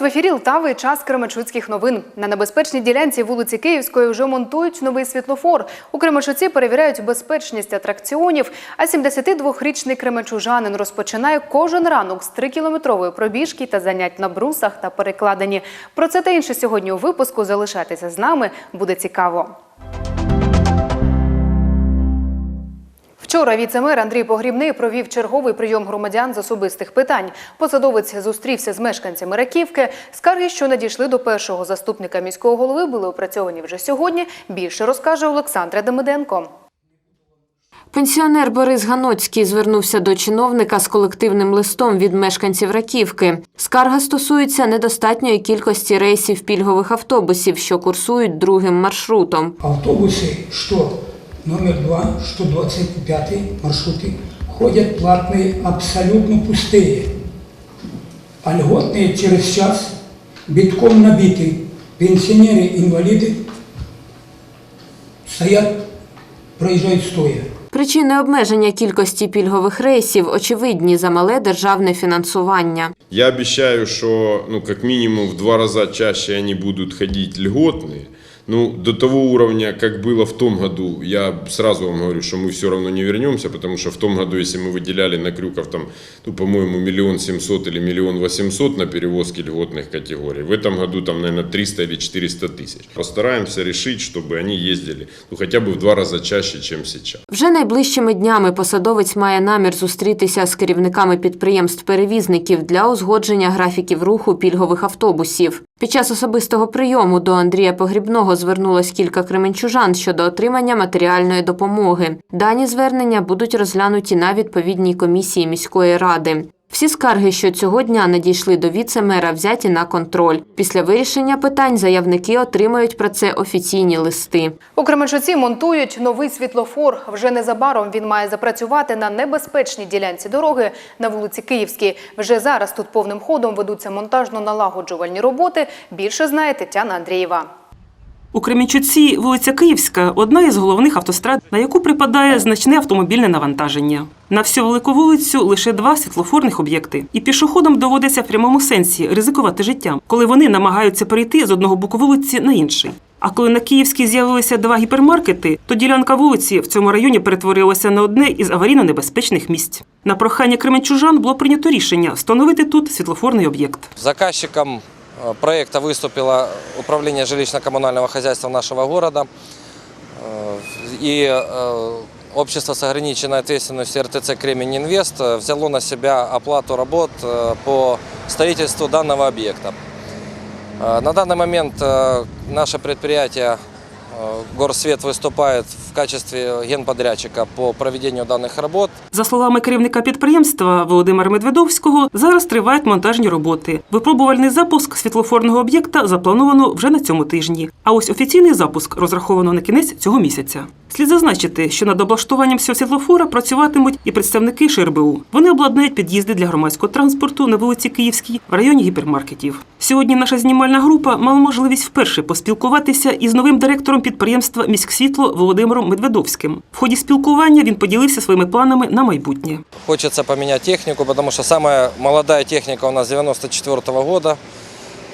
в ефірі Лтави час Кременчуцьких новин. На небезпечній ділянці вулиці Київської вже монтують новий світлофор. У Кременчуці перевіряють безпечність атракціонів. А 72-річний кременчужанин розпочинає кожен ранок з 3-кілометрової пробіжки та занять на брусах та перекладині. Про це та інше сьогодні у випуску. Залишайтеся з нами, буде цікаво. Вчора віце-мер Андрій Погрібний провів черговий прийом громадян з особистих питань. Посадовець зустрівся з мешканцями Раківки. Скарги, що надійшли до першого заступника міського голови, були опрацьовані вже сьогодні. Більше розкаже Олександра Демиденко. Пенсіонер Борис Ганоцький звернувся до чиновника з колективним листом від мешканців Раківки. Скарга стосується недостатньої кількості рейсів пільгових автобусів, що курсують другим маршрутом. Автобусы, что номер 2, что 25 маршруты, ходят платные абсолютно пустые. А льготные через час битком набиты. Пенсионеры, инвалиды стоят, проезжают стоя. Причини обмеження кількості пільгових рейсів очевидні за мале державне фінансування. Я обещаю, что ну, как минимум в два раза чаще они будут ходить льготные. Ну, до того уровня, как было в том году, я сразу вам говорю, что мы все равно не вернемся, потому что в том году, если мы выделяли на Крюков там, ну, по-моему, миллион семьсот или миллион восемьсот на перевозки льготных категорий, в этом году там, наверное, 300 или 400 тысяч. Постараемся решить, чтобы они ездили ну, хотя бы в два раза чаще, чем сейчас. Вже найближчими днями посадовець має намір зустрітися з керівниками підприємств-перевізників для узгодження графіків руху пільгових автобусів. Під час особистого прийому до Андрія Погрібного звернулось кілька кременчужан щодо отримання матеріальної допомоги. Дані звернення будуть розглянуті на відповідній комісії міської ради. Всі скарги, що цього дня надійшли до віце-мера, взяті на контроль. Після вирішення питань заявники отримають про це офіційні листи. У Кременчуці монтують новий світлофор. Вже незабаром він має запрацювати на небезпечній ділянці дороги на вулиці Київській. Вже зараз тут повним ходом ведуться монтажно-налагоджувальні роботи. Більше знає Тетяна Андрієва. У Кремінчуці вулиця Київська одна із головних автострад, на яку припадає значне автомобільне навантаження. На всю велику вулицю лише два світлофорних об'єкти, і пішоходам доводиться в прямому сенсі ризикувати життям, коли вони намагаються перейти з одного боку вулиці на інший. А коли на Київській з'явилися два гіпермаркети, то ділянка вулиці в цьому районі перетворилася на одне із аварійно небезпечних місць. На прохання кременчужан було прийнято рішення встановити тут світлофорний об'єкт. Заказчиком э, проекта выступило Управление жилищно-коммунального хозяйства нашего города Э, и э, общество с ограниченной ответственностью РТЦ «Кремень Инвест» э, взяло на себя оплату работ э, по строительству данного объекта. Э, На данный момент э, наше предприятие э, Горсвет виступає в качестві генподрядчика по проведенню даних робот. За словами керівника підприємства Володимира Медведовського, зараз тривають монтажні роботи. Випробувальний запуск світлофорного об'єкта заплановано вже на цьому тижні. А ось офіційний запуск розраховано на кінець цього місяця. Слід зазначити, що над облаштуванням цього світлофора працюватимуть і представники ШРБУ. Вони обладнають під'їзди для громадського транспорту на вулиці Київській в районі гіпермаркетів. Сьогодні наша знімальна група мала можливість вперше поспілкуватися із новим директором підприємства Міськсвітло Володимиром Медведовським. В ході спілкування він поділився своїми планами на майбутнє. Хочется поменять технику, потому что самая молодая техника у нас 94 года,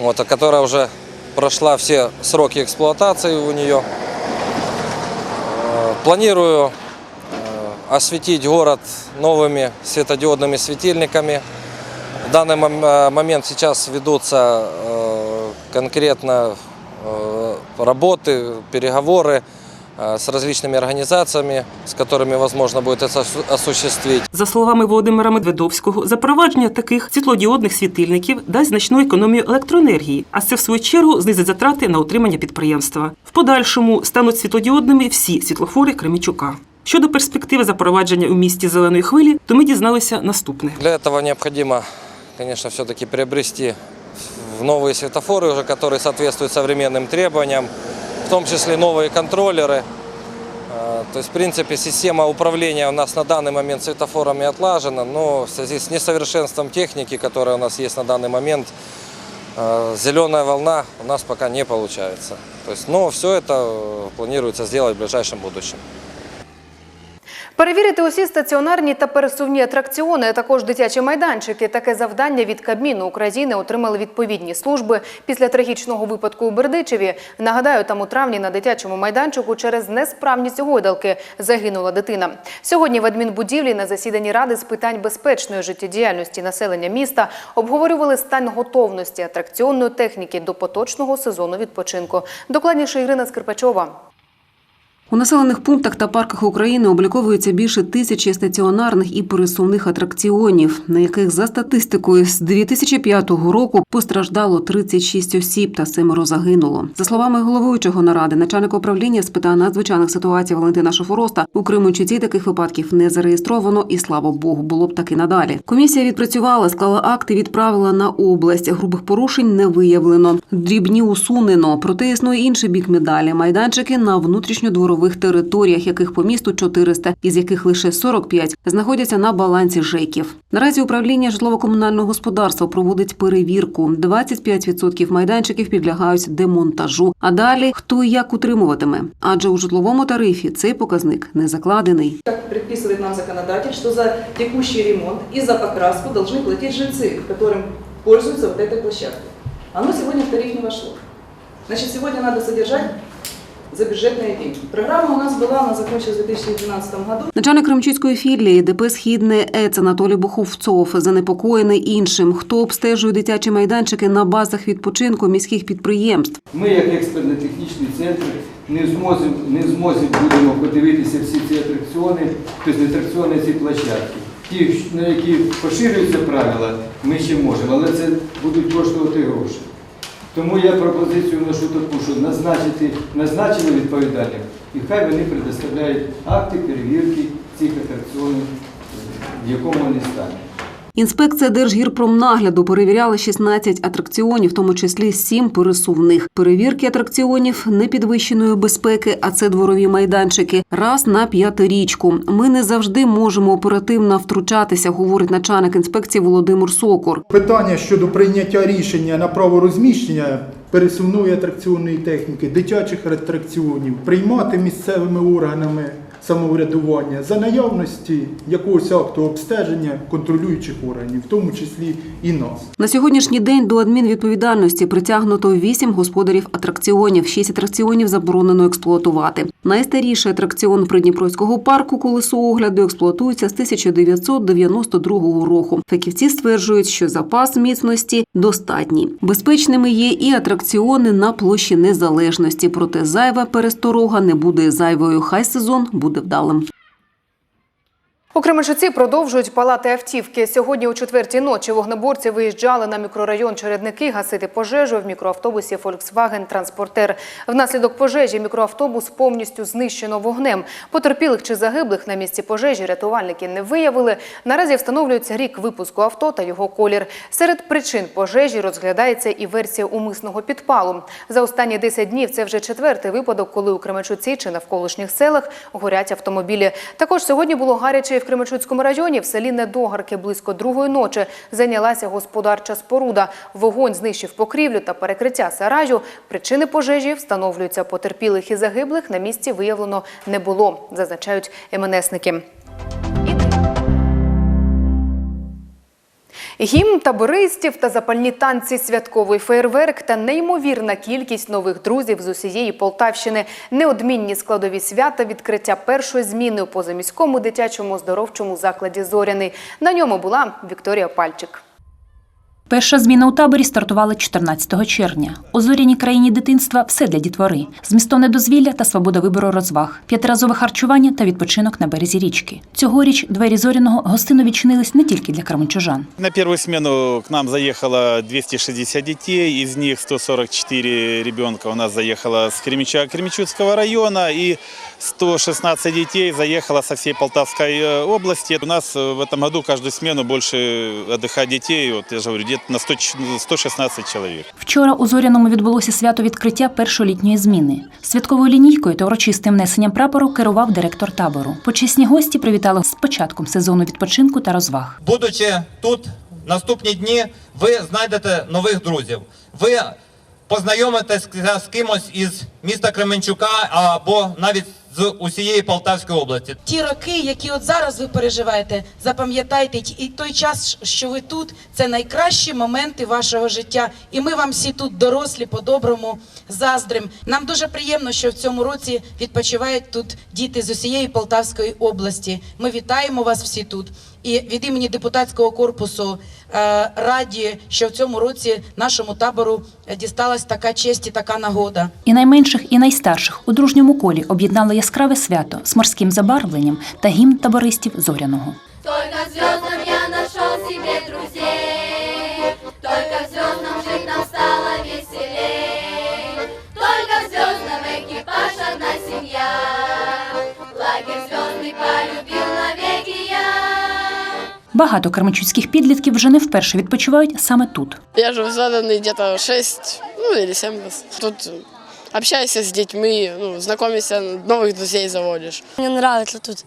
вот, а которая уже прошла все сроки эксплуатации у нее. Э, Планирую э, осветить город новыми светодиодными светильниками. В данный мом- э, момент сейчас ведутся э, конкретно э, работы, переговоры э, с различными организациями, с которыми возможно будет это осу- осуществить. За словами Володимира Медведовського, запровадження таких світлодіодних світильників дасть значну економію електроенергії, а це в свою чергу знизить затрати на утримання підприємства. В подальшому стануть світлодіодними всі світлофори Кремічука. Щодо перспективи запровадження у місті зеленої хвилі, то ми дізналися наступне. Для этого необходимо, конечно, все-таки приобрести в новые светофоры, уже, которые соответствуют современным требованиям, В том числе новые контроллеры. Э, То есть, в принципе, система управления у нас на данный момент светофорами отлажена, но в связи с несовершенством техники, которая у нас есть на данный момент, э, зеленая волна у нас пока не получается. То есть, но все это э, планируется сделать в ближайшем будущем. Перевірити усі стаціонарні та пересувні атракціони, а також дитячі майданчики. Таке завдання від Кабміну України отримали відповідні служби після трагічного випадку у Бердичеві. Нагадаю, там у травні на дитячому майданчику через несправність гойдалки загинула дитина. Сьогодні в адмінбудівлі на засіданні ради з питань безпечної життєдіяльності населення міста обговорювали стан готовності атракціонної техніки до поточного сезону відпочинку. Докладніше Ірина Скрипачова. У населених пунктах та парках України обліковується більше тисячі стаціонарних і пересувних атракціонів, на яких за статистикою з 2005 року постраждало 36 осіб та семеро загинуло. За словами головуючого наради, начальника управління з питань надзвичайних ситуацій Валентина Шофороста, у Кримучуці таких випадків не зареєстровано, і слава Богу, було б так і надалі. Комісія відпрацювала, склала акти, відправила на область. Грубих порушень не виявлено. Дрібні усунено. Проте існує інший бік медалі. Майданчики на внутрішньодворових територіях, яких по місту 400, із яких лише 45 знаходяться на балансі ЖЕКів. Наразі управління житлово-комунального господарства проводить перевірку. 25% майданчиків підлягають демонтажу. А далі хто і як утримуватиме? Адже у житловому тарифі цей показник не закладений. Как предписывает нам законодатель, что за текущий ремонт и за покраску должны платить жильцы, которым пользуются вот этой площадкой. Оно сегодня в тариф не вошло. Значит, сегодня надо содержать за бюджетные деньги. Программа у нас была, она закончилась в 2012 году. Начальник Кремчицької філії ДП Східне ЕЦ Анатолій Буховцов занепокоєний іншим, хто обстежує дитячі майданчики на базах відпочинку міських підприємств. Ми, як експертно-технічний центр, не зможемо не в будемо подивитися всі ці атракціони, тобто атракціони, ці площадки. Ті, на які поширюються правила, ми ще можемо, але це будуть коштувати гроші. Тому я пропозицію вношу таку, що назначити, назначили відповідальних, і хай вони предоставляють акти перевірки цих атракціонів, в якому вони стануть. Інспекція Держгірпромнагляду перевіряла 16 атракціонів, в тому числі 7 пересувних. Перевірки атракціонів непідвищеної безпеки, а це дворові майданчики. Раз на п'ятирічку. Ми не завжди можемо оперативно втручатися, говорить начальник інспекції Володимир Сокор. Питання щодо прийняття рішення на право розміщення пересувної атракціонної техніки, дитячих атракціонів приймати місцевими органами самоврядування за наявності якогось акту обстеження контролюючих органів, в тому числі і нас. На сьогоднішній день до адмінвідповідальності притягнуто 8 господарів атракціонів. 6 атракціонів заборонено експлуатувати. Найстаріший атракціон Придніпровського парку колесо огляду експлуатується з 1992 року. Фахівці стверджують, що запас міцності достатній. Безпечними є і атракціони на площі незалежності. Проте зайва пересторога не буде зайвою. Хай сезон буде вдалим. У Кременчуці продовжують палати автівки. Сьогодні о четвертій ночі вогнеборці виїжджали на мікрорайон Чередники гасити пожежу в мікроавтобусі Volkswagen Транспортер. Внаслідок пожежі мікроавтобус повністю знищено вогнем. Потерпілих чи загиблих на місці пожежі рятувальники не виявили. Наразі встановлюється рік випуску авто та його колір. Серед причин пожежі розглядається і версія умисного підпалу. За останні 10 днів це вже четвертий випадок, коли у Кременчуці чи навколишніх селах горять автомобілі. Також сьогодні було гаряче в Кременчуцькому районі в селі Недогарки близько другої ночі зайнялася господарча споруда. Вогонь знищив покрівлю та перекриття сараю. Причини пожежі встановлюються потерпілих і загиблих. На місці виявлено не було, зазначають МНСники. Гімн табористів та запальні танці, святковий феєрверк та неймовірна кількість нових друзів з усієї Полтавщини. Неодмінні складові свята відкриття першої зміни у позаміському дитячому оздоровчому закладі Зоряний. На ньому була Вікторія Пальчик. Перша зміна у таборі стартувала 14 червня. У зоряній країні дитинства все для дітвори. Змістовне дозвілля та свобода вибору розваг, п'ятиразове харчування та відпочинок на березі річки. Цьогоріч двері зоряного гостину відчинились не тільки для кременчужан. На первую смену к нам заехало 260 детей, из них 144 ребенка у нас заехало с Кремича, Кремичуцкого района и 116 детей заехало со всей Полтавской э, области. У нас э, в этом году каждую смену больше отдыхать детей, вот я же говорю, где-то на 100 ч- 116 человек. Вчора у зоряному відбулося свято відкриття першої літньої зміни. Святковою лінійкою та урочистим несенням прапору керував директор табору. Почесні гості привітали з початком сезону відпочинку та розваг. Будучи тут наступні дні, ви знайдете нових друзів. Ви познайомитесь з кимось із міста Кременчука або навіть з усієї Полтавської області. Ті роки, які от зараз ви переживаєте, запам'ятайте, і той час, що ви тут, це найкращі моменти вашого життя. І ми вам всі тут дорослі, по-доброму заздрим. Нам дуже приємно, що в цьому році відпочивають тут діти з усієї Полтавської області. Ми вітаємо вас всі тут. І від імені депутатського корпусу е, раді, що в цьому році нашому табору е, дісталась така честь і така нагода. І найменших, і найстарших у дружньому колі об'єднало яскраве свято з морським забарвленням та гімн табористів зоряного. Только звездам Багато кермачуцьких підлітків вже не вперше відпочивають саме тут. Я живу в Заданной где-то 6, ну или 7 раз. Тут общаешься с детьми, ну, знакомишься, новых друзей заводишь. Мне нравится тут.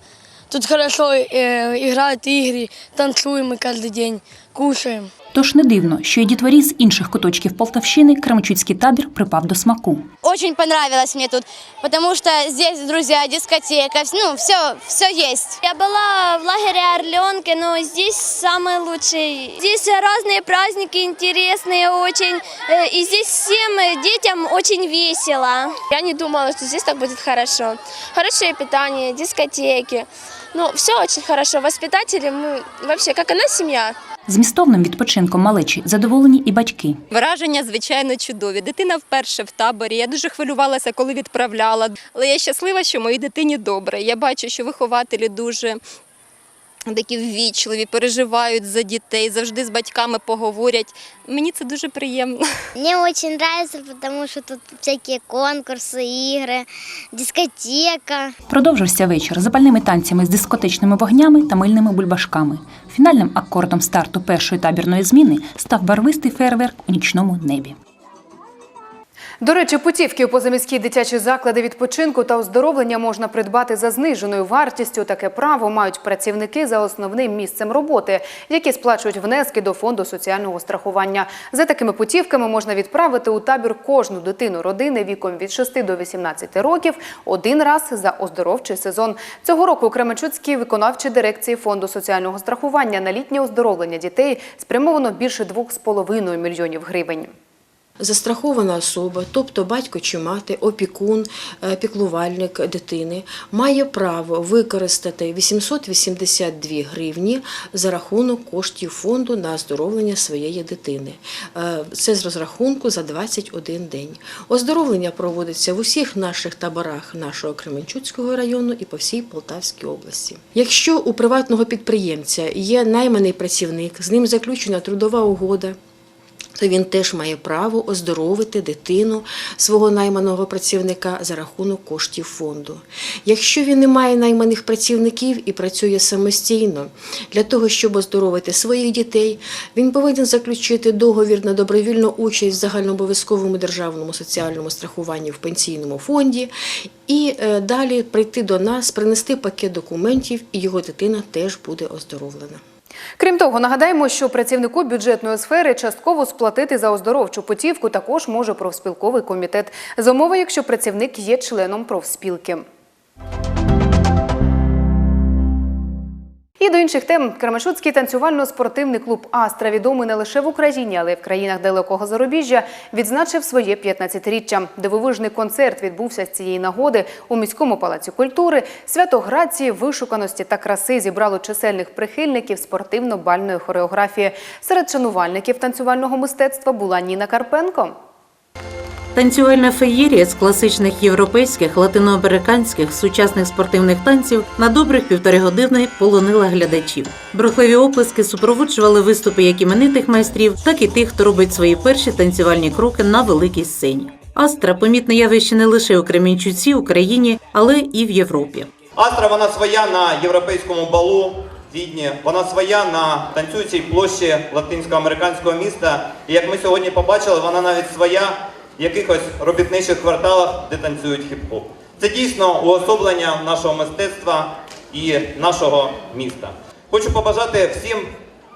Тут хорошо э, играют игры, танцуем мы каждый день, кушаем. Тож не дивно, що й дітворі з інших куточків Полтавщини Кременчуцький табір припав до смаку. Очень понравилось мне тут, потому что здесь друзья, дискотека, ну, все, все есть. Я была в лагере Орленки, но здесь самый лучший. Здесь разные праздники интересные очень, э, и здесь всем э, детям очень весело. Я не думала, что здесь так будет хорошо. Хорошее питание, дискотеки. Ну, все очень хорошо. Воспитатели, мы вообще, как одна семья. Змістовним відпочинком малечі задоволені і батьки. Враження, звичайно, чудові. Дитина вперше в таборі. Я дуже хвилювалася, коли відправляла. Але я щаслива, що моїй дитині добре. Я бачу, що вихователі дуже такі ввічливі, переживають за дітей, завжди з батьками поговорять. Мені це дуже приємно. Мне очень нравится, потому что тут всякие конкурсы, игры, дискотека. Продовжився вечір запальними танцями з дискотечними вогнями та мильними бульбашками. Фінальним акордом старту першої табірної зміни став барвистий фейерверк у нічному небі. До речі, путівки у позаміські дитячі заклади відпочинку та оздоровлення можна придбати за зниженою вартістю. Таке право мають працівники за основним місцем роботи, які сплачують внески до фонду соціального страхування. За такими путівками можна відправити у табір кожну дитину родини віком від 6 до 18 років один раз за оздоровчий сезон. Цього року у Кременчуцькій виконавчій дирекції фонду соціального страхування на літнє оздоровлення дітей спрямовано більше 2,5 мільйонів гривень. Застрахована особа, тобто батько чи мати, опікун, е, піклувальник дитини, має право використати 882 гривні за рахунок коштів фонду на оздоровлення своєї дитини. Е, Це з розрахунку за 21 день. Оздоровлення проводиться в усіх наших таборах нашого Кременчуцького району і по всій Полтавській області. Якщо у приватного підприємця є найманий працівник, з ним заключена трудова угода то він теж має право оздоровити дитину свого найманого працівника за рахунок коштів фонду. Якщо він не має найманих працівників і працює самостійно для того, щоб оздоровити своїх дітей, він повинен заключити договір на добровільну участь в загальнообов'язковому державному соціальному страхуванні в пенсійному фонді і е, далі прийти до нас, принести пакет документів, і його дитина теж буде оздоровлена. Крім того, нагадаємо, що працівнику бюджетної сфери частково сплатити за оздоровчу путівку також може профспілковий комітет за умови, якщо працівник є членом профспілки. І до інших тем Кременчуцький танцювально-спортивний клуб Астра, відомий не лише в Україні, але й в країнах далекого зарубіжжя, відзначив своє 15-річчя. Дивовижний концерт відбувся з цієї нагоди у міському палаці культури. Свято грації, вишуканості та краси зібрало чисельних прихильників спортивно-бальної хореографії. Серед шанувальників танцювального мистецтва була Ніна Карпенко. Танцювальна феєрія з класичних європейських, латиноамериканських, сучасних спортивних танців на добрих півтори години полонила глядачів. Брухливі оплески супроводжували виступи як іменитих майстрів, так і тих, хто робить свої перші танцювальні кроки на великій сцені. Астра помітне явище не лише у Кремінчуці, Україні, але і в Європі. Астра вона своя на європейському балу. Відні, вона своя на танцюючій площі латинсько-американського міста. І як ми сьогодні побачили, вона навіть своя в якихось робітничих кварталах, де танцюють хіп-хоп. Це дійсно уособлення нашого мистецтва і нашого міста. Хочу побажати всім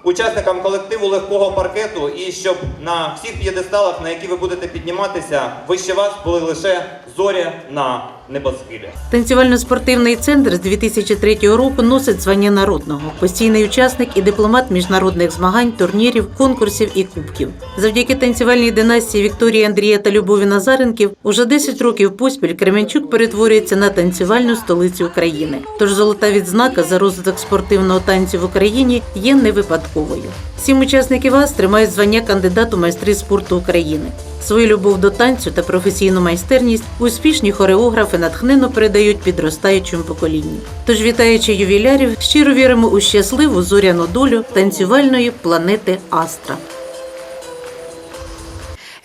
учасникам колективу легкого паркету і щоб на всіх п'єдесталах, на які ви будете підніматися, вище вас були лише зорі на небосхилі. Танцювально-спортивний центр з 2003 року носить звання народного, постійний учасник і дипломат міжнародних змагань, турнірів, конкурсів і кубків. Завдяки танцювальній династії Вікторії Андрія та Любові Назаренків уже 10 років поспіль Кременчук перетворюється на танцювальну столицю України. Тож золота відзнака за розвиток спортивного танцю в Україні є не випадковою. Сім учасників АС тримають звання кандидат у майстри спорту України. Свою любов до танцю та професійну майстерність успішні хореографи натхненно передають підростаючому поколінню. Тож, вітаючи ювілярів, щиро віримо у щасливу зоряну долю танцювальної планети Астра.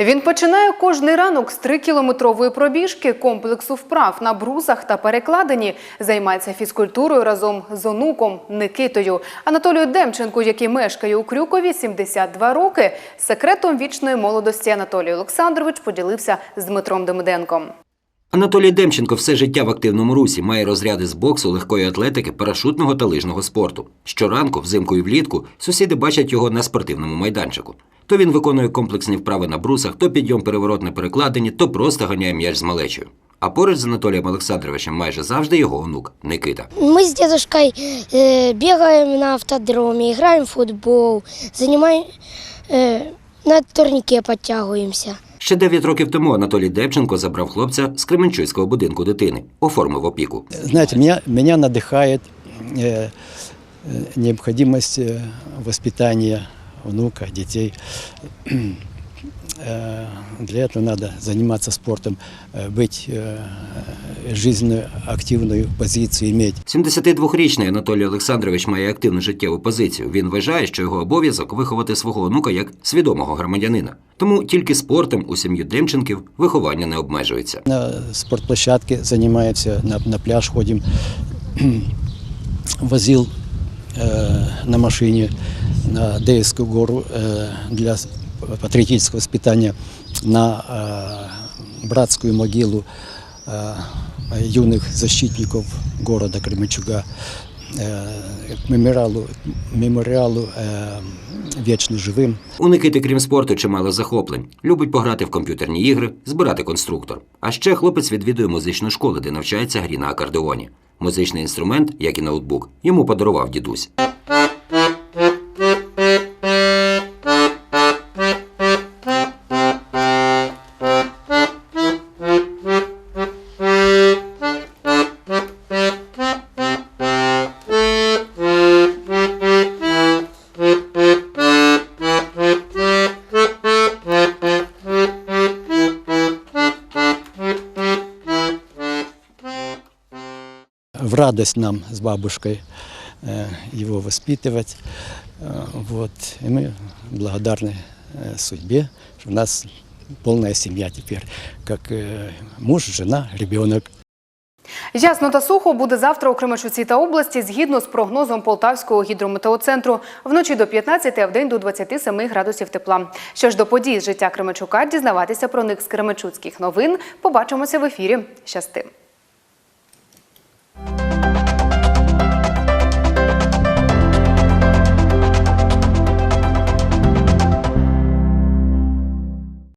Він починає кожний ранок з трикілометрової пробіжки комплексу вправ на брусах та перекладині. Займається фізкультурою разом з онуком Никитою. Анатолію Демченку, який мешкає у Крюкові, 72 роки. Секретом вічної молодості Анатолій Олександрович поділився з Дмитром Демиденком. Анатолій Демченко все життя в активному русі має розряди з боксу, легкої атлетики, парашутного та лижного спорту. Щоранку, взимку і влітку, сусіди бачать його на спортивному майданчику. То він виконує комплексні вправи на брусах, то підйом переворот на перекладині, то просто ганяє м'яч з малечою. А поруч з Анатолієм Олександровичем майже завжди його онук Никита. Мы с дедушкой э, бегаем на автодроме, играем в футбол, занимаем, э, на турнике подтягиваемся. Ще 9 років тому Анатолій Демченко забрав хлопця з Кременчуцького будинку дитини, оформив опіку. Знаете, меня, меня надыхает э, э, необходимость э, воспитания внука, детей. Э, Для этого надо заниматься спортом, э, быть э, жизненно активную позицию иметь. 72-річний Анатолій Олександрович має активну життєву позицію. Він вважає, що його обов'язок виховати свого онука як свідомого громадянина. Тому тільки спортом у сім'ю Демченків виховання не обмежується. На спортплощадке занимаемся, на, на пляж ходим. Возил э, на машине на Дейскую гору э, для с- патриотического воспитания, на э, братскую могилу э, юных защитников города Кременчуга, э, к мемориалу, мемориалу э, «Вечно живым». У Никити, крім спорту, чимало захоплень. Любить пограти в комп'ютерні ігри, збирати конструктор. А ще хлопець відвідує музичну школу, де навчається грі на акордеоні. Музичний інструмент, як і ноутбук, йому подарував дідусь. радость нам с бабушкой э, его воспитывать. Э, Вот. И мы благодарны э, судьбе, что у нас полная семья теперь, как э, муж, жена, ребенок. Ясно та сухо буде завтра у Кременчуці та області згідно з прогнозом Полтавського гідрометеоцентру. Вночі до 15, а вдень до 27 градусів тепла. Що ж до подій з життя Кременчука, дізнаватися про них з Кременчуцьких новин. Побачимося в ефірі. Щасти!